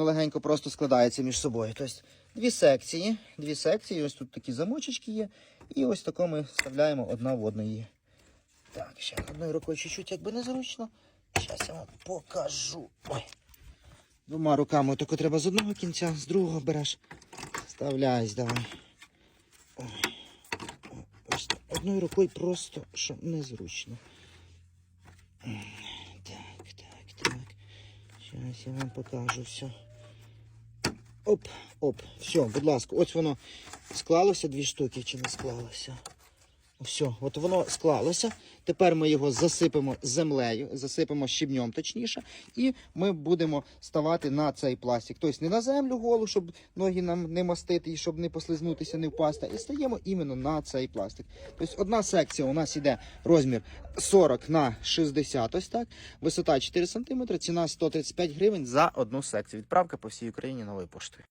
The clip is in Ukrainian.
легенько просто складається між собою. Тобто дві секції, дві секції, ось тут такі замочечки є. І ось тако ми вставляємо одна в одну її. Так, ще одною рукою чуть-чуть якби незручно. Зараз я вам покажу. Ой. Двома руками отако треба з одного кінця, з другого береш. Вставляйся, давай. Ой. Ось. Одною рукою просто, що незручно. М, Так, так, так. Зараз я вам покажу все. Оп, оп. Все, будь ласка, ось воно склалося дві штуки чи не склалося. Все, от воно склалося. Тепер ми його засипемо землею, засипемо щебнем точніше, і ми будемо ставати на цей пластик. Тобто не на землю голу, щоб ноги нам не мастити і щоб не послизнутися, не впасти. І стаємо іменно на цей пластик. Тобто одна секція у нас іде розмір 40 на 60, ось так. Висота 4 см, ціна 135 гривень за одну секцію. Відправка по всій Україні новою поштою.